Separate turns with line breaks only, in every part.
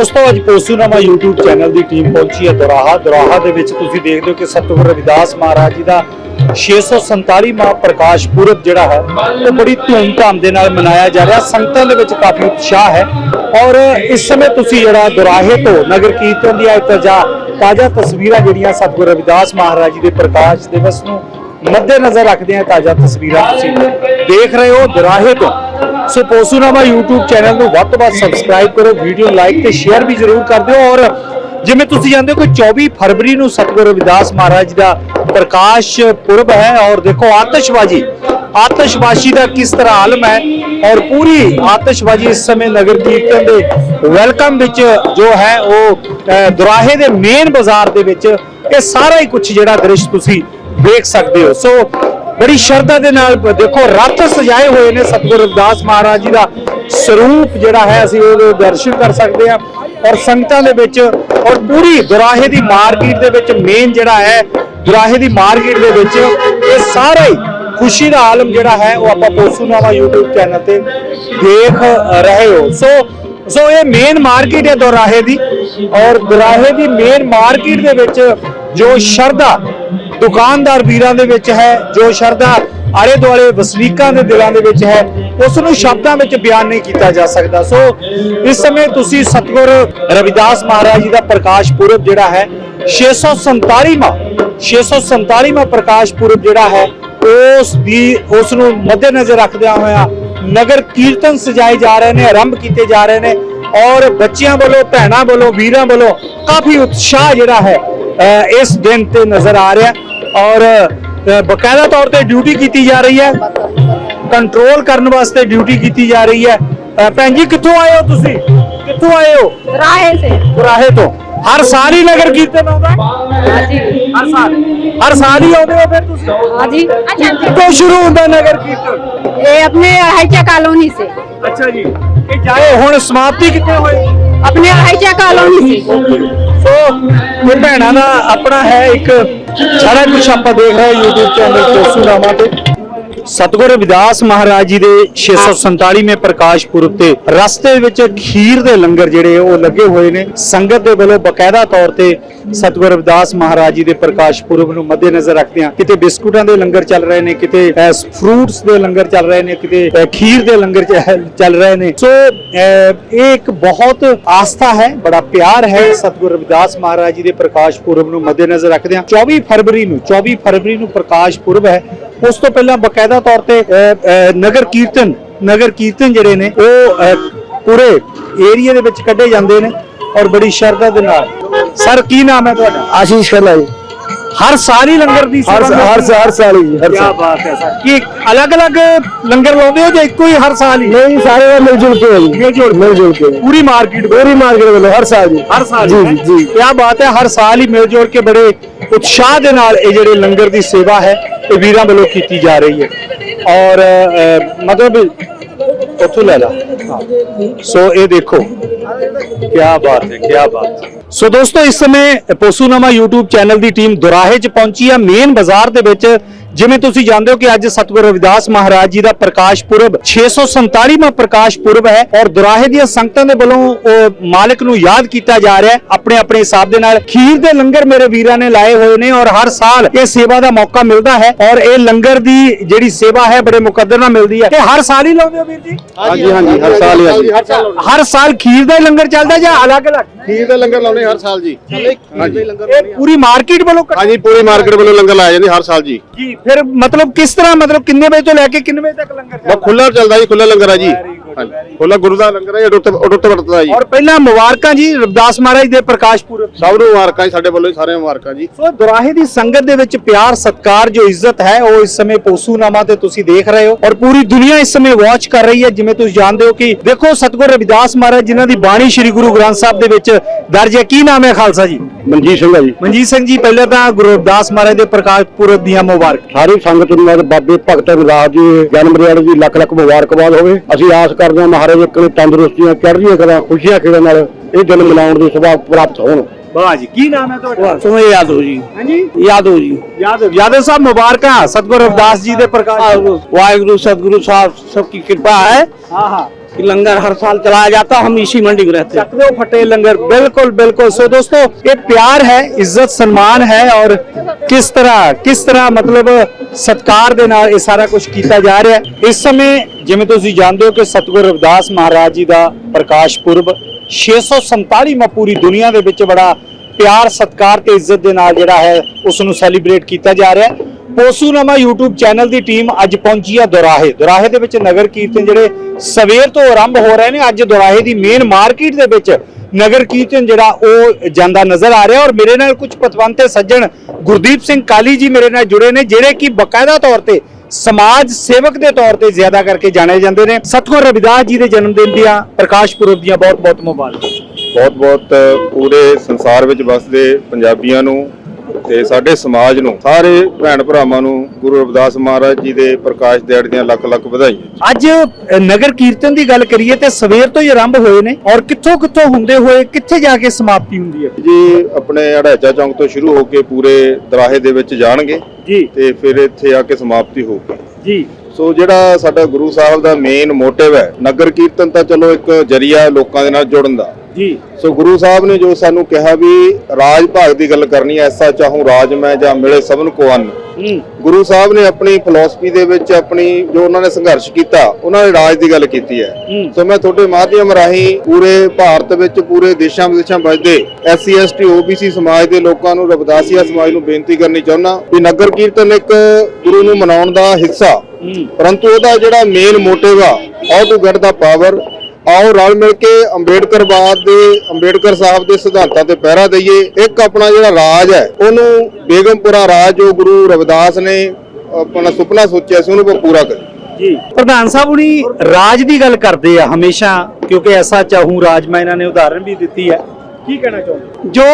ਦੋਸਤੋ, ਅੱਜ ਪੋਸੂਨਾਮਾ YouTube channel ਦੀ ਟੀਮ ਪਹੁੰਚੀ ਹੈ ਦੁਰਾਹਾ। ਦੁਰਾਹਾ ਦੇ ਵਿੱਚ ਤੁਸੀਂ ਦੇਖਦੇ ਹੋ ਕਿ ਸਤਿਗੁਰ ਰਵਿਦਾਸ ਮਹਾਰਾਜ ਜੀ ਦਾ 647ਵਾਂ ਪ੍ਰਕਾਸ਼ ਪੁਰਬ ਜਿਹੜਾ ਹੈ, ਉਹ ਬੜੀ ਧੂਮਧਾਮ ਦੇ ਨਾਲ ਮਨਾਇਆ ਜਾ ਰਿਹਾ। ਸੰਗਤਾਂ ਦੇ ਵਿੱਚ ਕਾਫੀ ਉਤਸ਼ਾਹ ਹੈ। ਔਰ ਇਸ ਸਮੇਂ ਤੁਸੀਂ ਜਿਹੜਾ ਦੁਰਾਹੇ ਤੋਂ ਨਗਰ ਕੀਰਤਨ ਦੀਆਂ ਇਤਜਾ ਤਾਜ਼ਾ ਤਸਵੀਰਾਂ ਜਿਹੜੀਆਂ ਸਤਿਗੁਰ ਰਵਿਦਾਸ ਮਹਾਰਾਜ ਜੀ ਦੇ ਪ੍ਰਕਾਸ਼ ਦਿਵਸ ਨੂੰ ਮੱਦੇ ਨਜ਼ਰ ਰੱਖਦੇ ਆ ਤਾਜ਼ਾ ਤਸਵੀਰਾਂ ਤੁਸੀਂ ਦੇਖ ਰਹੇ ਹੋ ਦੁਰਾਹੇ ਤੋਂ। ਸੋ ਪੋਸੂਨਾਮਾ YouTube ਚੈਨਲ ਨੂੰ ਵੱਧ ਤੋਂ ਵੱਧ ਸਬਸਕ੍ਰਾਈਬ ਕਰੋ ਵੀਡੀਓ ਲਾਈਕ ਤੇ ਸ਼ੇਅਰ ਵੀ ਜ਼ਰੂਰ ਕਰ ਦਿਓ। ਔਰ ਜਿਵੇਂ ਤੁਸੀਂ ਜਾਣਦੇ ਹੋ ਕਿ 24 ਫਰਵਰੀ ਨੂੰ ਸਤਿਗੁਰੂ ਰਵਿਦਾਸ ਮਹਾਰਾਜ ਜੀ ਦਾ ਪ੍ਰਕਾਸ਼ ਪੁਰਬ ਹੈ, ਔਰ ਦੇਖੋ ਆਤਿਸ਼ਬਾਜ਼ੀ। ਆਤਿਸ਼ਬਾਜ਼ੀ ਦਾ ਕਿਸ ਤਰ੍ਹਾਂ ਆਲਮ ਹੈ, ਔਰ ਪੂਰੀ ਆਤਿਸ਼ਬਾਜ਼ੀ ਇਸ ਸਮੇਂ ਨਗਰ ਕੀਰਤਨ ਦੇ ਵੈਲਕਮ ਵਿੱਚ ਜੋ ਹੈ, ਉਹ ਦੁਰਾਹੇ ਦੇ ਮੇਨ ਬਾਜ਼ਾਰ ਦੇ ਵਿੱਚ ਇਹ ਸਾਰਾ ਹੀ ਕੁਝ ਜਿਹੜਾ ਦ੍ਰਿਸ਼ ਤੁਸੀਂ ਦੇਖ ਸਕਦੇ ਹੋ। ਸੋ ਬੜੀ ਸ਼ਰਧਾ ਦੇ ਨਾਲ ਦੇਖੋ, ਰੱਥ ਸਜਾਏ ਹੋਏ ਨੇ ਸਤਿਗੁਰੂ ਰਵਿਦਾਸ ਮਹਾਰਾਜ ਜੀ ਦਾ ਸਰੂਪ ਜਿਹੜਾ ਹੈ, ਅਸੀਂ ਉਹਦੇ ਦਰਸ਼ਨ ਕਰ ਸਕਦੇ ਹਾਂ। ਔਰ ਸੰਗਤਾਂ ਦੇ ਵਿੱਚ ਔਰ ਪੂਰੀ ਦੁਰਾਹੇ ਦੀ ਮਾਰਕੀਟ ਦੇ ਵਿੱਚ ਮੇਨ ਜਿਹੜਾ ਹੈ, ਦੁਰਾਹੇ ਦੀ ਮਾਰਕੀਟ ਦੇ ਵਿੱਚ ਇਹ ਸਾਰਾ ਹੀ ਖੁਸ਼ੀ ਦਾ ਆਲਮ ਜਿਹੜਾ ਹੈ, ਉਹ ਆਪਾਂ ਪੋਸੂਨਾਮਾ YouTube ਚੈਨਲ ਤੇ ਦੇਖ ਰਹੇ ਹੋ। ਸੋ ਸੋ ਇਹ ਮੇਨ ਮਾਰਕੀਟ ਹੈ ਦੁਰਾਹੇ ਦੀ। ਔਰ ਦੁਰਾਹੇ ਦੀ ਮੇਨ ਮਾਰਕੀਟ ਦੇ ਵਿੱਚ ਜੋ ਸ਼ਰਧਾ ਦੁਕਾਨਦਾਰ ਵੀਰਾਂ ਦੇ ਵਿੱਚ ਹੈ, ਜੋ ਸ਼ਰਧਾ ਆਲੇ ਦੁਆਲੇ ਵਸਨੀਕਾਂ ਦੇ ਦਿਲਾਂ ਦੇ ਵਿੱਚ ਹੈ ਉਸ ਨੂੰ ਸ਼ਬਦਾਂ ਵਿੱਚ ਬਿਆਨ ਨਹੀਂ ਕੀਤਾ ਜਾ ਸਕਦਾ। ਸੋ, ਇਸ ਸਮੇਂ ਤੁਸੀਂ ਸਤਿਗੁਰ ਰਵਿਦਾਸ ਮਹਾਰਾਜ ਜੀ ਦਾ ਪ੍ਰਕਾਸ਼ ਪੁਰਬ ਜਿਹੜਾ ਹੈ 647ਵਾਂ 647ਵਾਂ ਪ੍ਰਕਾਸ਼ ਪੁਰਬ ਜਿਹੜਾ ਹੈ, ਉਸ ਦੀ ਉਸ ਨੂੰ ਮੱਦੇਨਜ਼ਰ ਰੱਖਦਿਆਂ ਹੋਇਆ ਨਗਰ ਕੀਰਤਨ ਸਜਾਏ ਜਾ ਰਹੇ ਨੇ, ਆਰੰਭ ਕੀਤੇ ਜਾ ਰਹੇ ਨੇ ਔਰ ਬੱਚਿਆਂ ਵੱਲੋਂ, ਭੈਣਾਂ ਵੱਲੋਂ, ਵੀਰਾਂ ਵੱਲੋਂ ਕਾਫੀ ਉਤਸ਼ਾਹ ਜਿਹੜਾ ਹੈ ਇਸ ਦਿਨ ਤੇ ਨਜ਼ਰ ਆ ਰਿਹਾ ਔਰ ਬਕਾਇਦਾ ਤੌਰ ਤੇ ਡਿਊਟੀ ਕੀਤੀ ਜਾ ਰਹੀ ਹੈ। ਕੰਟਰੋਲ ਕਰਨ ਵਾਸਤੇ ਡਿਊਟੀ ਕੀਤੀ ਜਾ ਰਹੀ ਹੈ। ਭੈਣ ਜੀ ਕਿੱਥੋਂ ਆਏ ਹੋ ਤੁਸੀਂ? ਕਿੱਥੋਂ ਆਏ ਹੋ?
ਰਾਹੇ ਸੇ।
ਰਾਹੇ ਤੋਂ। ਹਰ ਸਾਲ ਹੀ ਨਗਰ ਕੀਰਤਨ ਆਉਂਦਾ
ਹਾਂਜੀ।
ਹਰ ਸਾਲ। ਹਰ ਸਾਲ ਹੀ ਆਉਂਦੇ ਹੋ ਫਿਰ ਤੁਸੀਂ?
ਹਾਂਜੀ। ਅੱਛਾ
ਕਿੱਥੋਂ ਸ਼ੁਰੂ ਹੁੰਦਾ ਨਗਰ ਕੀਰਤਨ?
ਇਹ ਆਪਣੇ ਹਾਈਚਾ ਕਾਲੋਨੀ ਸੇ।
ਅੱਛਾ ਜੀ। ਇਹ ਜਾਏ ਹੁਣ ਸਮਾਪਤੀ ਕਿੱਥੇ ਹੋਏ?
ਆਪਣੇ ਆਹੀ ਚਾ ਕਾਲੋਨੀ
ਸੀ ਸੋ ਇਹ ਭੈਣਾਂ ਦਾ ਆਪਣਾ ਹੈ ਇੱਕ ਸਾਰਾ ਕੁਝ ਆਪਾਂ ਦੇਖ ਰਹੇ YouTube ਚੈਨਲ ਕੋਸੂ ਨਾਮਾ ਤੇ। ਸਤਿਗੁਰ ਰਵਿਦਾਸ ਮਹਾਰਾਜ ਜੀ ਦੇ 647ਵੇਂ ਪ੍ਰਕਾਸ਼ ਪੁਰਬ ਤੇ ਰਸਤੇ ਵਿੱਚ ਖੀਰ ਦੇ ਲੰਗਰ ਜਿਹੜੇ ਉਹ ਲੱਗੇ ਹੋਏ ਨੇ। ਸੰਗਤ ਦੇ ਵੱਲੋਂ ਬਕਾਇਦਾ ਤੌਰ ਤੇ ਸਤਿਗੁਰ ਰਵਿਦਾਸ ਮਹਾਰਾਜ ਜੀ ਦੇ ਪ੍ਰਕਾਸ਼ ਪੁਰਬ ਨੂੰ ਮੱਦੇਨਜ਼ਰ ਰੱਖਦੇ ਆ ਕਿਤੇ ਬਿਸਕੁਟਾਂ ਦੇ ਲੰਗਰ ਚੱਲ ਰਹੇ ਨੇ ਕਿਤੇ ਫਰੂਟਸ ਦੇ ਲੰਗਰ ਚੱਲ ਰਹੇ ਨੇ ਕਿਤੇ ਖੀਰ ਦੇ ਲੰਗਰ ਚੱਲ ਰਹੇ ਨੇ। ਸੋ ਇਹ ਇੱਕ ਬਹੁਤ ਆਸਥਾ ਹੈ ਬੜਾ ਪਿਆਰ ਹੈ ਸਤਿਗੁਰ ਰਵਿਦਾਸ ਮਹਾਰਾਜ ਜੀ ਦੇ ਪ੍ਰਕਾਸ਼ ਪੁਰਬ ਨੂੰ ਮੱਦੇਨਜ਼ਰ ਰੱਖਦੇ ਆ 24 ਫਰਵਰੀ ਨੂੰ 24 ਫਰਵਰੀ ਨੂੰ ਪ੍ਰਕਾਸ਼ ਪੁਰਬ ਹੈ। ਉਸ ਤੋਂ ਪਹਿਲਾਂ ਬਕਾਇਦਾ ਤੌਰ ਤੇ ਨਗਰ ਕੀਰਤਨ ਨਗਰ ਕੀਰਤਨ ਜਿਹੜੇ ਨੇ, ਉਹ ਪੂਰੇ ਏਰੀਆ ਦੇ ਵਿੱਚ ਕੱਢੇ ਜਾਂਦੇ ਨੇ ਔਰ ਬੜੀ ਸ਼ਰਧਾ ਦੇ ਨਾਲ। ਸਰ, ਕੀ ਨਾਮ ਹੈ ਤੁਹਾਡਾ?
ਆਸ਼ੀਸ਼ ਖੰਨਾ ਜੀ।
ਹਰ ਸਾਲ ਹੀ ਲੰਗਰ ਦੀ
ਹਰ
ਸੇਵਾ
ਹਰ
ਕਰਦੇ ਹੋ?
ਹਰ ਸਾਲ ਹੀ ਹਰ
ਕੀ
ਸਾਲ।
ਬਾਤ ਹੈ ਸਰ। ਕੀ ਅਲੱਗ-ਅਲੱਗ ਲੰਗਰ ਲਾਉਂਦੇ ਹੋ ਜਾਂ ਇੱਕੋ ਹੀ ਹਰ ਸਾਲ ਹੀ?
ਨਹੀਂ ਸਾਰੇ ਦਾ ਮਿਲ ਜੁਲ ਕੇ ਹੈ ਜੀ।
ਮਿਲ ਜੁਲ ਕੇ।
ਮਿਲ ਜੁਲ ਕੇ।
ਪੂਰੀ ਮਾਰਕੀਟ
ਪੂਰੀ ਮਾਰਕੀਟ ਵੱਲੋਂ ਹਰ ਸਾਲ ਜੀ।
ਹਰ ਸਾਲ
ਜੀ ਜੀ ਜੀ।
ਕੀ ਬਾਤ ਹੈ ਹਰ ਸਾਲ ਹੀ ਮਿਲ ਜੁਲ ਕੇ ਬੜੇ ਉਤਸ਼ਾਹ ਦੇ ਨਾਲ ਇਹ ਜਿਹੜੇ ਲੰਗਰ ਦੀ ਸੇਵਾ ਹੈ ਇਹ ਵੀਰਾਂ ਵੱਲੋਂ ਕੀਤੀ ਜਾ ਰਹੀ ਹੈ। ਔਰ ਮਤਲਬ ਉੱਥੋਂ ਲੈ ਲਾ। ਹਾਂ। ਸੋ ਇਹ ਦੇਖੋ ਕੀ ਬਾਤ ਹੈ ਕੀ ਬਾਤ ਸੋ ਦੋਸਤੋ ਇਸ ਸਮੇਂ ਪੋਸੂਨਾਮਾ YouTube ਚੈਨਲ ਦੀ ਟੀਮ ਦੁਰਾਹੇ 'ਚ ਪਹੁੰਚੀ ਹੈ ਮੇਨ ਬਾਜ਼ਾਰ ਦੇ ਵਿੱਚ ਜਿਵੇਂ ਤੁਸੀਂ ਜਾਣਦੇ ਹੋ ਕਿ ਅੱਜ ਸਤਿਗੁਰ ਰਵਿਦਾਸ ਮਹਾਰਾਜ ਜੀ ਦਾ ਪ੍ਰਕਾਸ਼ ਪੁਰਬ 647ਵਾਂ ਪ੍ਰਕਾਸ਼ ਪੁਰਬ ਹੈ ਔਰ ਦੁਰਾਹੇ ਦੀਆਂ ਸੰਗਤਾਂ ਦੇ ਵੱਲੋਂ ਉਹ ਮਾਲਕ ਨੂੰ ਯਾਦ ਕੀਤਾ ਜਾ ਰਿਹਾ ਹੈ ਆਪਣੇ ਆਪਣੇ ਹਿਸਾਬ ਦੇ ਨਾਲ। ਖੀਰ ਦੇ ਲੰਗਰ ਮੇਰੇ ਵੀਰਾਂ ਨੇ ਲਾਏ ਹੋਏ ਨੇ ਔਰ ਹਰ ਸਾਲ ਇਹ ਸੇਵਾ ਦਾ ਮੌਕਾ ਮਿਲਦਾ ਹੈ ਔਰ ਇਹ ਲੰਗਰ ਦੀ ਜਿਹੜੀ ਸੇਵਾ ਹੈ ਬੜੇ ਮੁਕੱਦਰ ਨਾਲ ਮਿਲਦੀ ਹੈ। ਇਹ ਹਰ ਸਾਲ ਹੀ ਲਾਉਂਦੇ ਹੋ ਵੀਰ ਜੀ?
ਹਾਂਜੀ ਹਾਂਜੀ ਹਰ ਸਾਲ ਹੀ ਆ
ਹਰ ਸਾਲ ਖੀਰ ਦਾ ਹੀ ਲੰਗਰ ਚੱਲਦਾ ਜਾਂ ਅਲੱਗ-ਅਲੱਗ
ਖੀਰ ਦਾ ਲੰਗਰ ਲਾਉਣੇ ਹਰ ਸਾਲ ਜੀ। ਹਾਂਜੀ।
ਇਹ ਪੂਰੀ ਮਾਰਕੀਟ ਵੱਲੋਂ ਕੱਢ-
ਹਾਂਜੀ ਪੂਰੀ ਮਾਰਕੀਟ ਵੱਲੋਂ ਲੰਗਰ ਲਾਇਆ ਜਾਂਦੇ ਹਰ ਸਾਲ ਜੀ।
ਜੀ ਫਿਰ ਮਤਲਬ ਕਿਸ ਤਰ੍ਹਾਂ ਮਤਲਬ ਕਿੰਨੇ ਵਜੇ ਤੋਂ ਲੈ ਕੇ ਕਿੰਨੇ ਵਜੇ ਤੱਕ ਲੰਗਰ ਚੱਲਦਾ?
ਉਹ ਖੁੱਲਾ ਚੱਲਦਾ ਜੀ ਖੁੱਲਾ ਲੰਗਰ ਆ ਜੀ। ਹਾਂਜੀ. ਖੁੱਲਾ ਗੁਰੂ ਦਾ ਲੰਗਰ ਹੈ ਉਡੁੱਤ ਉਡੁੱਤ ਵਰਤਦਾ ਜੀ।
ਔਰ ਪਹਿਲਾਂ ਮੁਬਾਰਕਾਂ ਜੀ ਰਵਿਦਾਸ ਮਹਾਰਾਜ ਦੇ ਪ੍ਰਕਾਸ਼ ਪੁਰਬ
ਸਭ ਨੂੰ ਮੁਬਾਰਕਾਂ ਜੀ ਸਾਡੇ ਵੱਲੋਂ ਜੀ ਸਾਰੇ ਮੁਬਾਰਕਾਂ ਜੀ।
ਸੋ ਦੁਰਾਹੇ ਦੀ ਸੰਗਤ ਦੇ ਵਿੱਚ ਪਿਆਰ ਸਤਕਾਰ ਜੋ ਇੱਜ਼ਤ ਹੈ ਉਹ ਇਸ ਸਮੇਂ ਪੋਸੂਨਾਮਾ ਤੇ ਤੁਸੀਂ ਦੇਖ ਰਹੇ ਹੋ। ਔਰ ਪੂਰੀ ਦੁਨੀਆ ਇਸ ਸਮੇਂ ਵਾਚ ਕਰ ਰਹੀ ਹੈ ਜਿਵੇਂ ਤੁਸੀਂ ਜਾਣਦੇ ਹੋ ਕਿ ਦੇਖੋ ਸਤਗੁਰ ਰਵਿਦਾਸ ਮਹਾਰਾਜ ਜਿਨ੍ਹਾਂ ਦੀ ਬਾਣੀ ਸ੍ਰੀ ਗੁਰੂ ਗ੍ਰੰਥ ਸਾਹਿਬ ਦੇ ਵਿੱਚ ਦਰਜ ਹੈ। ਕੀ ਨਾਮ ਹੈ ਖਾਲਸਾ ਜੀ?
ਮਨਜੀਤ ਸਿੰਘ ਆ ਜੀ।
ਮਨਜੀਤ ਸਿੰਘ ਜੀ ਪਹਿਲਾਂ ਤਾਂ ਗੁਰੂ ਰਵਿਦਾਸ ਮਹਾਰਾਜ ਦੇ ਪ੍ਰਕਾਸ਼ ਪੁਰਬ ਦੀਆਂ ਮੁਬਾਰਕ।
ਸਾਰੀ ਸੰਗਤ ਨੂੰ ਮੇਰੇ ਬਾਬੇ ਭਗਤ ਰਵਿਦਾਸ ਜੀ ਜਨਮ ਦਿਹਾੜੇ ਦੀ ਲੱਖ ਲੱਖ ਮੁਬਾਰਕਬਾਦ ਹੋਵੇ। ਅਸੀਂ ਆਸ ਕਰਦੇ ਹਾਂ ਮਹਾਰਾਜ ਇੱਕ ਨੂੰ ਤੰਦਰੁਸਤੀਆਂ ਚੜ੍ਹਦੀਆਂ ਕਰਾਂ ਖੁਸ਼ੀਆਂ ਖੇੜਾਂ ਨਾਲ ਇਹ ਦਿਨ ਮਨਾਉਣ ਦੀ ਸੁਭਾਅ ਪ੍ਰਾਪਤ ਹੋਣ।
ਵਾਹ ਜੀ ਕੀ ਨਾਮ ਹੈ ਤੁਹਾਡਾ?
ਸੁਮੇ ਯਾਦੋ ਜੀ।
ਹਾਂਜੀ?
ਯਾਦੋ ਜੀ।
ਯਾਦਵ ਯਾਦਵ ਸਾਹਿਬ ਮੁਬਾਰਕਾਂ। ਸਤਿਗੁਰੂ ਅਰਦਾਸ ਜੀ ਦੇ ਪ੍ਰਕਾਸ਼
ਵਾਹਿਗੁਰੂ ਸਤਿਗੁਰੂ ਸਾਹਿਬ ਸਭ ਕੀ ਕਿਰਪਾ
ਹੈ। ਹਾਂ ਹਾਂ।
कि लंगर हर साल चलाया जाता हम इसी मंडी में रहते
सकते फटे लंगर, बिल्कुल बिल्कुल। सो दोस्तों, ये प्यार है, इज्जत, सम्मान है, और किस तरह किस तरह, मतलब ਸਤਕਾਰ ਦੇ ਨਾਲ ਇਹ ਸਾਰਾ ਕੁਝ ਕੀਤਾ ਜਾ ਰਿਹਾ ਹੈ ਇਸ ਸਮੇਂ ਜਿਵੇਂ ਤੁਸੀਂ ਜਾਣਦੇ ਹੋ ਕਿ ਸਤਗੁਰ ਰਵਿਦਾਸ ਮਹਾਰਾਜ ਜੀ ਦਾ ਪ੍ਰਕਾਸ਼ ਪੁਰਬ 647ਵਾਂ ਪੂਰੀ ਦੁਨੀਆ ਦੇ ਵਿੱਚ ਬੜਾ ਪਿਆਰ ਸਤਕਾਰ ਤੇ ਇੱਜ਼ਤ ਦੇ ਨਾਲ ਜਿਹੜਾ ਹੈ ਉਸ ਨੂੰ ਸੈਲੀਬ੍ਰੇਟ ਕੀਤਾ ਜਾ ਰਿਹਾ ਪੋਸੂਨਾਮਾ YouTube ਚੈਨਲ ਦੀ ਟੀਮ ਅੱਜ ਪਹੁੰਚੀ ਆ ਦੁਰਾਹੇ। ਦੁਰਾਹੇ ਦੇ ਵਿੱਚ ਨਗਰ ਕੀਰਤਨ ਜਿਹੜੇ ਸਵੇਰ ਤੋਂ ਆਰੰਭ ਹੋ ਰਹੇ ਨੇ, ਅੱਜ ਦੁਰਾਹੇ ਦੀ ਮੇਨ ਮਾਰਕੀਟ ਦੇ ਵਿੱਚ ਨਗਰ ਕੀਰਤਨ ਜਿਹੜਾ ਉਹ ਜਾਂਦਾ ਨਜ਼ਰ ਆ ਰਿਹਾ ਔਰ ਮੇਰੇ ਨਾਲ ਕੁਝ ਪਤਵੰਤੇ ਸੱਜਣ ਗੁਰਦੀਪ ਸਿੰਘ ਕਾਲੀ ਜੀ ਮੇਰੇ ਨਾਲ ਜੁੜੇ ਨੇ, ਜਿਹੜੇ ਕਿ ਬਕਾਇਦਾ ਤੌਰ ਤੇ ਸਮਾਜ ਸੇਵਕ ਦੇ ਤੌਰ ਤੇ ਜ਼ਿਆਦਾ ਕਰਕੇ ਜਾਣੇ ਜਾਂਦੇ ਨੇ। ਸਤਗੁਰ ਰਵਿਦਾਸ ਜੀ ਦੇ ਜਨਮ ਦਿਨ ਦੀਆਂ ਪ੍ਰਕਾਸ਼ ਪੁਰਬ ਦੀਆਂ ਬਹੁਤ ਬਹੁਤ ਮੁਬਾਰਕਾਂ।
ਬਹੁਤ ਬਹੁਤ ਪੂਰੇ ਸੰਸਾਰ ਵਿੱਚ ਵਸਦੇ ਪੰਜਾਬੀਆਂ ਨੂੰ ਤੇ ਸਾਡੇ ਸਮਾਜ ਨੂੰ ਸਾਰੇ ਭੈਣ ਭਰਾਵਾਂ ਨੂੰ ਗੁਰੂ ਰਵਿਦਾਸ ਮਹਾਰਾਜ ਜੀ ਦੇ ਪ੍ਰਕਾਸ਼ ਦਿਹਾੜੇ ਦੀਆਂ ਲੱਖ ਲੱਖ ਵਧਾਈਆਂ
ਅੱਜ ਨਗਰ ਕੀਰਤਨ ਦੀ ਗੱਲ ਕਰੀਏ ਤੇ ਸਵੇਰ ਤੋਂ ਹੀ ਆਰੰਭ ਹੋਏ ਨੇ ਔਰ ਕਿੱਥੋਂ ਕਿੱਥੋਂ ਹੁੰਦੇ ਹੋਏ ਕਿੱਥੇ ਜਾ ਕੇ ਸਮਾਪਤੀ ਹੁੰਦੀ ਹੈ?
ਜੀ ਆਪਣੇ ਅੜੈਚਾ ਚੌਂਕ ਤੋਂ ਸ਼ੁਰੂ ਹੋ ਕੇ ਪੂਰੇ ਦਰਾਹੇ ਦੇ ਵਿੱਚ ਜਾਣਗੇ
ਜੀ।
ਤੇ ਫਿਰ ਇੱਥੇ ਆ ਕੇ ਸਮਾਪਤੀ ਹੋਊਗੀ।
ਜੀ।
ਸੋ ਜਿਹੜਾ ਸਾਡਾ ਗੁਰੂ ਸਾਹਿਬ ਦਾ ਮੇਨ ਮੋਟਿਵ ਹੈ ਨਗਰ ਕੀਰਤਨ ਤਾਂ ਚਲੋ ਇੱਕ ਜਰੀਆ ਲੋਕਾਂ ਦੇ ਨਾਲ ਜੁੜਨ ਦਾ।
ਜੀ।
ਸੋ ਗੁਰੂ ਸਾਹਿਬ ਨੇ ਜੋ ਸਾਨੂੰ ਕਿਹਾ ਵੀ ਰਾਜ ਭਾਗ ਦੀ ਗੱਲ ਕਰਨੀ ਐ ਐਸਾ ਚਾਹੂੰ ਰਾਜ ਮੈਂ ਜਾਂ ਮਿਲੇ ਸਭਨ ਕੋ ਅੰਨ।
ਹੂੰ।
ਗੁਰੂ ਸਾਹਿਬ ਨੇ ਆਪਣੀ ਫਿਲਾਸਫੀ ਦੇ ਵਿੱਚ ਆਪਣੀ ਜੋ ਉਹਨਾਂ ਨੇ ਸੰਘਰਸ਼ ਕੀਤਾ ਉਹਨਾਂ ਨੇ ਰਾਜ ਦੀ ਗੱਲ ਕੀਤੀ ਹੈ। ਸੋ ਮੈਂ ਤੁਹਾਡੇ ਮਾਧਿਅਮ ਰਾਹੀਂ ਪੂਰੇ ਭਾਰਤ ਵਿੱਚ ਪੂਰੇ ਦੇਸ਼ਾਂ ਵਿਦੇਸ਼ਾਂ ਵੱਜਦੇ ਐਸਸੀ ਐਸਟੀ ਓਬੀਸੀ ਸਮਾਜ ਦੇ ਲੋਕਾਂ ਨੂੰ ਰਵਿਦਾਸੀਆ ਸਮਾਜ ਨੂੰ ਬੇਨਤੀ ਕਰਨੀ ਚਾਹੁੰਦਾ ਵੀ ਨਗਰ ਕੀਰਤਨ ਇੱਕ ਗੁਰੂ ਨੂੰ ਮਨਾਉਣ ਦਾ ਹਿੱਸਾ। ਪਰੰਤੂ ਉਹਦਾ ਜਿਹੜਾ ਮੇਨ ਮੋਟਿਵ ਆ how to get the power ਆਓ ਰਲ ਮਿਲ ਕੇ ਅੰਬੇਡਕਰਵਾਦ ਦੇ ਅੰਬੇਡਕਰ ਸਾਹਿਬ ਦੇ ਸਿਧਾਂਤਾਂ ਤੇ ਪਹਿਰਾ ਦਈਏ। ਇੱਕ ਆਪਣਾ ਜਿਹੜਾ ਰਾਜ ਹੈ ਉਹਨੂੰ ਬੇਗਮਪੁਰਾ ਰਾਜ ਜੋ ਗੁਰੂ ਰਵਿਦਾਸ ਨੇ ਆਪਣਾ ਸੁਪਨਾ ਸੋਚਿਆ ਸੀ ਉਹਨੂੰ ਉਹ ਪੂਰਾ ਕਰੀਏ
ਜੀ। ਪ੍ਰਧਾਨ ਸਾਹਿਬ ਹੁਣੀ ਰਾਜ ਦੀ ਗੱਲ ਕਰਦੇ ਆ ਹਮੇਸ਼ਾ ਕਿਉਂਕਿ ਐਸਾ ਚਾਹੂੰ ਰਾਜ ਮੈਂ ਇਹਨਾਂ ਨੇ ਉਦਾਹਰਣ ਵੀ ਦਿੱਤੀ ਹੈ। ਕੀ ਕਹਿਣਾ ਚਾਹੁੰਦੇ
ਜੋ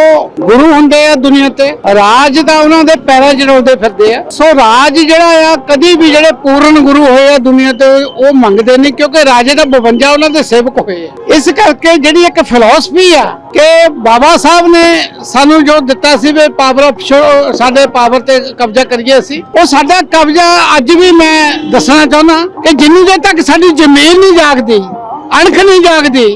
ਗੁਰੂ ਹੁੰਦੇ ਆ ਦੁਨੀਆ ਤੇ, ਰਾਜ ਦਾ ਉਹਨਾਂ ਦੇ ਪੈਰਾਂ ਜੜਾਉਂਦੇ ਫਿਰਦੇ ਆ। ਸੋ ਰਾਜ ਜਿਹੜਾ ਆ, ਕਦੀ ਵੀ ਜਿਹੜੇ ਪੂਰਨ ਗੁਰੂ ਹੋਏ ਆ ਦੁਨੀਆ ਤੇ, ਉਹ ਮੰਗਦੇ ਨਹੀਂ ਕਿਉਂਕਿ ਰਾਜੇ ਦਾ 52 ਉਹਨਾਂ ਦੇ ਸੇਵਕ ਹੋਏ ਆ। ਇਸ ਕਰਕੇ ਜਿਹੜੀ ਇੱਕ ਫਿਲਾਸਫੀ ਆ ਕਿ ਬਾਬਾ ਸਾਹਿਬ ਨੇ ਸਾਨੂੰ ਜੋ ਦਿੱਤਾ ਸੀ ਵੀ ਪਾਵਰ ਆਫ ਸਾਡੇ ਪਾਵਰ ਤੇ ਕਬਜ਼ਾ ਕਰੀਏ ਅਸੀਂ, ਉਹ ਸਾਡਾ ਕਬਜ਼ਾ ਅੱਜ ਵੀ ਮੈਂ ਦੱਸਣਾ ਚਾਹੁੰਦਾ ਕਿ ਜਿੰਨੀ ਦੇਰ ਤੱਕ ਸਾਡੀ ਜ਼ਮੀਨ ਨਹੀਂ ਜਾਗਦੀ, ਅਣਖ ਨਹੀਂ ਜਾਗਦੀ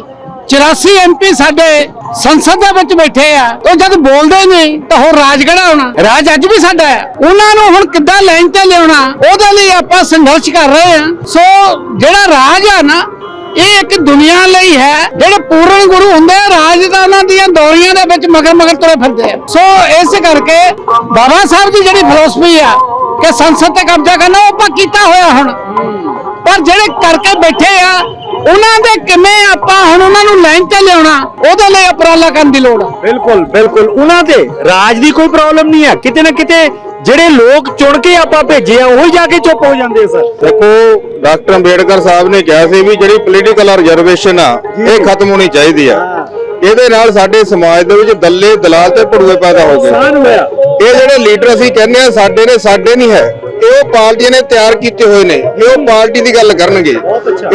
84 ਐਮਪੀ ਸਾਡੇ ਸੰਸਦ ਦੇ ਵਿੱਚ ਬੈਠੇ ਆ। ਉਹ ਜਦ ਬੋਲਦੇ ਨਹੀਂ, ਤਾਂ ਉਹ ਰਾਜ ਕਿਹੜਾ ਹੋਣਾ? ਰਾਜ ਅੱਜ ਵੀ ਸਾਡਾ ਹੈ। ਉਹਨਾਂ ਨੂੰ ਹੁਣ ਕਿੱਦਾਂ ਲਾਈਨ ਤੇ ਲਿਆਉਣਾ? ਉਹਦੇ ਲਈ ਆਪਾਂ ਸੰਘਰਸ਼ ਕਰ ਰਹੇ ਆ ਸੋ ਜਿਹੜਾ ਰਾਜ ਆ ਨਾ, ਇਹ ਇੱਕ ਦੁਨੀਆ ਲਈ ਹੈ। ਜਿਹੜੇ ਪੂਰਨ ਗੁਰੂ ਹੁੰਦੇ ਆ, ਰਾਜ ਦਾ ਉਹਨਾਂ ਦੀਆਂ ਦੌਰੀਆਂ ਦੇ ਵਿੱਚ ਮਗਰ ਮਗਰ ਤੁਰੇ ਫਿਰਦੇ ਆ। ਸੋ ਇਸ ਕਰਕੇ ਬਾਬਾ ਸਾਹਿਬ ਦੀ ਜਿਹੜੀ ਫਿਲਾਸਫੀ ਆ, ਕਿ ਸੰਸਦ ਤੇ ਕਬਜ਼ਾ ਕਰਨਾ, ਉਹ ਆਪਾਂ ਕੀਤਾ ਹੋਇਆ ਹੁਣ। ਪਰ ਜਿਹੜੇ ਕਰਕੇ ਬੈਠੇ ਆ ਉਹਨਾਂ ਦੇ ਕਿਵੇਂ ਆਪਾਂ ਹੁਣ ਉਹਨਾਂ ਨੂੰ ਲਾਈਨ ਤੇ ਲਿਆਉਣਾ ਉਹਦੇ ਲਈ ਉਪਰਾਲਾ ਕਰਨ ਦੀ ਲੋੜ ਆ।
ਬਿਲਕੁਲ ਬਿਲਕੁਲ। ਉਹਨਾਂ ਦੇ ਰਾਜ ਦੀ ਕੋਈ ਪ੍ਰੋਬਲਮ ਨਹੀਂ ਹੈ। ਕਿਤੇ ਨਾ ਕਿਤੇ ਜਿਹੜੇ ਲੋਕ ਚੁਣ ਕੇ ਆਪਾਂ ਭੇਜੇ ਆ ਉਹੀ ਜਾ ਕੇ ਚੁੱਪ ਹੋ ਜਾਂਦੇ ਆ ਸਰ।
ਦੇਖੋ ਡਾਕਟਰ ਅੰਬੇਡਕਰ ਸਾਹਿਬ ਨੇ ਕਿਹਾ ਸੀ ਵੀ ਜਿਹੜੀ ਪੋਲੀਟੀਕਲ ਰਿਜ਼ਰਵੇਸ਼ਨ ਆ ਇਹ ਖਤਮ ਹੋਣੀ ਚਾਹੀਦੀ ਆ। ਇਹਦੇ ਨਾਲ ਸਾਡੇ ਸਮਾਜ ਦੇ ਵਿੱਚ ਦੱਲੇ ਦਲਾਲ ਤੇ ਭੜੂਏ ਪੈਦਾ ਹੋ ਗਏ। ਇਹ ਜਿਹੜੇ ਲੀਡਰ ਅਸੀਂ ਕਹਿੰਦੇ ਆ ਸਾਡੇ ਨੇ ਸਾਡੇ ਨਹੀਂ ਹੈ। ਉਹ ਪਾਰਟੀਆਂ ਨੇ ਤਿਆਰ ਕੀਤੇ ਹੋਏ ਨੇ ਉਹ ਪਾਰਟੀ ਦੀ ਗੱਲ ਕਰਨਗੇ।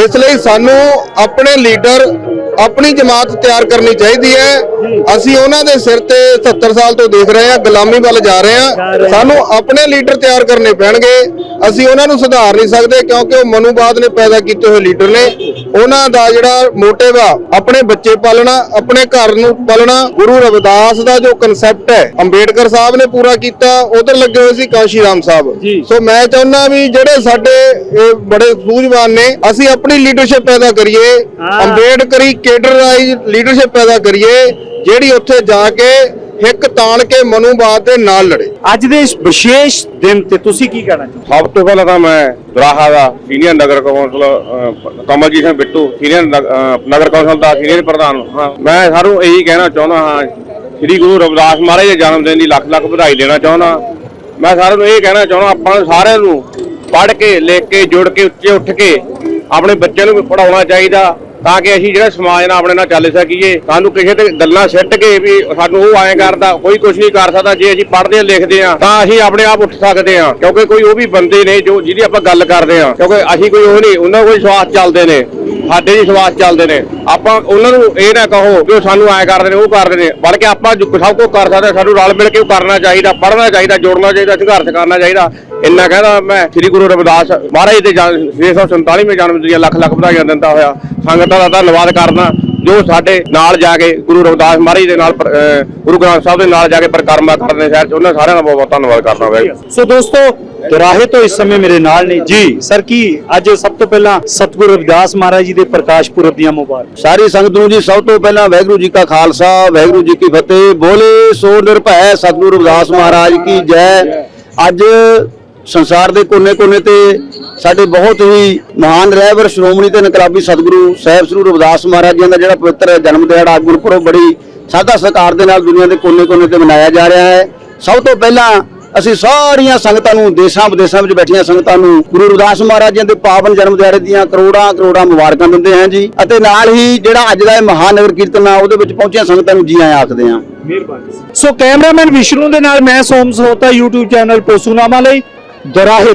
ਇਸ ਲਈ ਸਾਨੂੰ ਆਪਣੇ ਲੀਡਰ ਆਪਣੀ ਜਮਾਤ ਤਿਆਰ ਕਰਨੀ ਚਾਹੀਦੀ ਹੈ। ਅਸੀਂ ਉਹਨਾਂ ਦੇ ਸਿਰ ਤੇ 70 ਸਾਲ ਤੋਂ ਦੇਖ ਰਹੇ ਹਾਂ ਗੁਲਾਮੀ ਵੱਲ ਜਾ ਰਹੇ ਹਾਂ। ਸਾਨੂੰ ਆਪਣੇ ਲੀਡਰ ਤਿਆਰ ਕਰਨੇ ਪੈਣਗੇ। ਅਸੀਂ ਉਹਨਾਂ ਨੂੰ ਸੁਧਾਰ ਨਹੀਂ ਸਕਦੇ ਕਿਉਂਕਿ ਉਹ ਮਨੂਵਾਦ ਨੇ ਪੈਦਾ ਕੀਤੇ ਹੋਏ ਲੀਡਰ ਨੇ। ਉਹਨਾਂ ਦਾ ਜਿਹੜਾ ਮੋਟਿਵ ਆ ਆਪਣੇ ਬੱਚੇ ਪਾਲਣਾ ਆਪਣੇ ਘਰ ਨੂੰ ਪਾਲਣਾ ਗੁਰੂ ਰਵਿਦਾਸ ਦਾ ਜੋ ਕਨਸੈਪਟ ਹੈ ਅੰਬੇਡਕਰ ਸਾਹਿਬ ਨੇ ਪੂਰਾ ਕੀਤਾ ਉਧਰ ਲੱਗੇ ਹੋਏ ਸੀ ਕਾਸ਼ੀ ਰਾਮ ਸਾਹਿਬ। ਸੋ ਮੈਂ ਚਾਹੁੰਦਾ ਵੀ ਜਿਹੜੇ ਸਾਡੇ ਇਹ ਬੜੇ ਸੂਝਵਾਨ ਨੇ ਅਸੀਂ ਆਪਣੀ ਲੀਡਰਸ਼ਿਪ ਪੈਦਾ ਕਰੀਏ। ਅੰਬੇਡਕਰੀ ਕੇਡਰਾਈਜ਼ ਲੀਡਰਸ਼ਿਪ ਪੈਦਾ ਕਰੀਏ ਜਿਹੜੀ ਉੱਥੇ ਜਾ ਕੇ ਹਿੱਕ ਤਾਣ ਕੇ ਮਨੂਵਾਦ ਦੇ ਨਾਲ ਲੜੇ।
ਅੱਜ ਦੇ ਇਸ ਵਿਸ਼ੇਸ਼ ਦਿਨ ਤੇ ਤੁਸੀਂ ਕੀ ਕਹਿਣਾ ਚਾਹੁੰਦੇ
ਸਭ ਤੋਂ ਪਹਿਲਾਂ ਤਾਂ ਮੈਂ ਦਰਾਹਾ ਦਾ ਸੀਨੀਅਰ ਨਗਰ ਕੌਂਸਲ ਕਮਲਜੀਤ ਸਿੰਘ ਬਿੱਟੂ ਸੀਨੀਅਰ ਨਗਰ ਕੌਂਸਲ ਦਾ ਸੀਨੀਅਰ ਪ੍ਰਧਾਨ। ਹਾਂ। ਮੈਂ ਸਾਰੂ ਇਹੀ ਕਹਿਣਾ ਚਾਹੁੰਦਾ ਹਾਂ ਸ੍ਰੀ ਗੁਰੂ ਰਵਿਦਾਸ ਮਹਾਰਾਜ ਦੇ ਜਨਮ ਦਿਨ ਦੀ ਲੱਖ ਲੱਖ ਵਧਾਈ ਦੇਣਾ ਚਾਹੁੰਦਾ। ਮੈਂ ਸਾਰਿਆਂ ਨੂੰ ਇਹ ਕਹਿਣਾ ਚਾਹੁੰਦਾ ਆਪਾਂ ਸਾਰਿਆਂ ਨੂੰ ਪੜ੍ਹ ਕੇ ਲਿਖ ਕੇ ਜੁੜ ਕੇ ਉੱਚੇ ਉੱਠ ਕੇ ਆਪਣੇ ਬੱਚਿਆਂ ਨੂੰ ਵੀ ਪੜਾਉਣਾ ਚਾਹੀਦਾ। ਤਾਂ ਕਿ ਅਸੀਂ ਜਿਹੜਾ ਸਮਾਜ ਨਾਲ ਆਪਣੇ ਨਾਲ ਚੱਲ ਸਕੀਏ। ਸਾਨੂੰ ਕਿਸੇ ਤੇ ਗੱਲਾਂ ਸਿੱਟ ਕੇ ਵੀ ਸਾਨੂੰ ਉਹ ਐਂ ਕਰਦਾ ਕੋਈ ਕੁਝ ਨਹੀਂ ਕਰ ਸਕਦਾ। ਜੇ ਅਸੀਂ ਪੜ੍ਹਦੇ ਲਿਖਦੇ ਆ ਤਾਂ ਅਸੀਂ ਆਪਣੇ ਆਪ ਉੱਠ ਸਕਦੇ ਆ। ਕਿਉਂਕਿ ਕੋਈ ਉਹ ਵੀ ਬੰਦੇ ਨੇ ਜੋ ਜਿਹਦੀ ਆਪਾਂ ਗੱਲ ਕਰਦੇ ਆ। ਕਿਉਂਕਿ ਅਸੀਂ ਕੋਈ ਉਹ ਨਹੀਂ ਉਹਨਾਂ ਕੋਈ ਸਵਾਸ ਚੱਲਦੇ ਨੇ। ਸਾਡੇ ਵੀ ਸਵਾਸ ਚੱਲਦੇ ਨੇ। ਆਪਾਂ ਉਹਨਾਂ ਨੂੰ ਇਹ ਨਾ ਕਹੋ ਕਿ ਉਹ ਸਾਨੂੰ ਐਂ ਕਰਦੇ ਨੇ ਉਹ ਕਰਦੇ ਨੇ। ਬਲਕਿ ਆਪਾਂ ਸਭ ਕੁਝ ਕਰ ਸਕਦੇ ਹਾਂ, ਸਾਨੂੰ ਰਲ ਮਿਲ ਕੇ ਉਹ ਕਰਨਾ ਚਾਹੀਦਾ ਪੜ੍ਹਨਾ ਚਾਹੀਦਾ ਜੋੜਨਾ ਚਾਹੀਦਾ ਸੰਘਰਸ਼ ਕਰਨਾ ਚਾਹੀਦਾ। ਇੰਨਾ ਕਹਿੰਦਾ ਮੈਂ ਸ੍ਰੀ ਗੁਰੂ ਰਵਿਦਾਸ ਮਹਾਰਾਜ ਦੇ 647ਵੇਂ ਜਨਮ ਦੀਆਂ ਲੱਖ ਲੱਖ ਵਧਾਈਆਂ ਦਿੰਦਾ ਹੋਇਆ। ਸੰਗਤਾਂ ਦਾ ਧੰਨਵਾਦ ਕਰਦਾ ਜੋ ਸਾਡੇ ਨਾਲ ਜਾ ਕੇ ਗੁਰੂ ਰਵਿਦਾਸ ਮਹਾਰਾਜ ਦੇ ਨਾਲ ਗੁਰੂ ਗ੍ਰੰਥ ਸਾਹਿਬ ਦੇ ਨਾਲ ਜਾ ਕੇ ਪਰਿਕਰਮਾ ਕਰਨੇ ਸ਼ਹਿਰ ਚ ਉਹਨਾਂ ਸਾਰਿਆਂ ਦਾ ਬਹੁਤ ਬਹੁਤ ਧੰਨਵਾਦ ਕਰਦਾ ਹੋਇਆ
ਸੋ ਦੋਸਤੋ ਦੁਰਾਹੇ ਤੋਂ ਇਸ ਸਮੇਂ ਮੇਰੇ ਨਾਲ ਨੇ। ਜੀ ਸਰ ਕੀ ਅੱਜ ਸਭ ਤੋਂ ਪਹਿਲਾਂ ਸਤਿਗੁਰੂ ਰਵਿਦਾਸ ਮਹਾਰਾਜ ਜੀ ਦੇ ਪ੍ਰਕਾਸ਼ ਪੁਰਬ ਦੀਆਂ ਮੁਬਾਰਕ
ਸਾਰੀ ਸੰਗਤ ਨੂੰ ਜੀ ਸਭ ਤੋਂ ਪਹਿਲਾਂ ਵਾਹਿਗੁਰੂ ਜੀ ਕਾ ਖਾਲਸਾ ਵਾਹਿਗੁਰੂ ਜੀ ਕੀ ਫਤਿਹ। ਬੋਲੇ ਸੋ ਨਿਰਭੈ ਸਤਿਗੁਰੂ ਰਵਿਦਾਸ ਮਹਾਰਾਜ ਕੀ ਜੈ। ਅੱਜ ਸੰਸਾਰ ਦੇ ਕੋਨੇ-ਕੋਨੇ ਤੇ ਸਾਡੇ ਬਹੁਤ ਹੀ ਮਹਾਨ ਰਹਿਬਰ ਸ਼੍ਰੋਮਣੀ ਤੇ ਨਕਰਾਬੀ ਸਤਿਗੁਰੂ ਸਾਹਿਬ ਸ੍ਰੀ ਰਵਿਦਾਸ ਮਹਾਰਾਜ ਜੀ ਦਾ ਜਿਹੜਾ ਪਵਿੱਤਰ ਜਨਮ ਦਿਹਾੜਾ ਗੁਰਪੁਰਬ ਬੜੀ ਸਾਦਾ ਸਤਿਕਾਰ ਦੇ ਨਾਲ ਦੁਨੀਆ ਦੇ ਕੋਨੇ-ਕੋਨੇ ਤੇ ਮਨਾਇਆ ਜਾ ਰਿਹਾ ਹੈ। ਸਭ ਤੋਂ ਪਹਿਲਾਂ ਅਸੀਂ ਸਾਰੀਆਂ ਸੰਗਤਾਂ ਨੂੰ ਦੇਸ਼ਾਂ ਵਿਦੇਸ਼ਾਂ ਵਿੱਚ ਬੈਠੀਆਂ ਸੰਗਤਾਂ ਨੂੰ ਗੁਰੂ ਰਵਿਦਾਸ ਮਹਾਰਾਜ ਜੀ ਦੇ ਪਾਵਨ ਜਨਮ ਦਿਹਾੜੇ ਦੀਆਂ ਕਰੋੜਾਂ ਕਰੋੜਾਂ ਮੁਬਾਰਕਾਂ ਦਿੰਦੇ ਹਾਂ ਜੀ। ਅਤੇ ਨਾਲ ਹੀ ਜਿਹੜਾ ਅੱਜ ਦਾ ਇਹ ਮਹਾਨਗਰ ਕੀਰਤਨ ਆ, ਉਹਦੇ ਵਿੱਚ ਪਹੁੰਚੀਆਂ ਸੰਗਤਾਂ ਨੂੰ ਜੀ ਆਇਆਂ ਆਖਦੇ ਹਾਂ।
ਮਿਹਰਬਾਨੀ ਸੋ ਕੈਮਰਾਮੈਨ ਵਿਸ਼ਨੂੰ ਦੇ ਨਾਲ ਮੈਂ ਸੋਮ ਸੋਤਾ YouTube ਚੈਨਲ ਪੋਸੂਨਾਮਾ ਲਈ। ਦੁਰਾਹੇ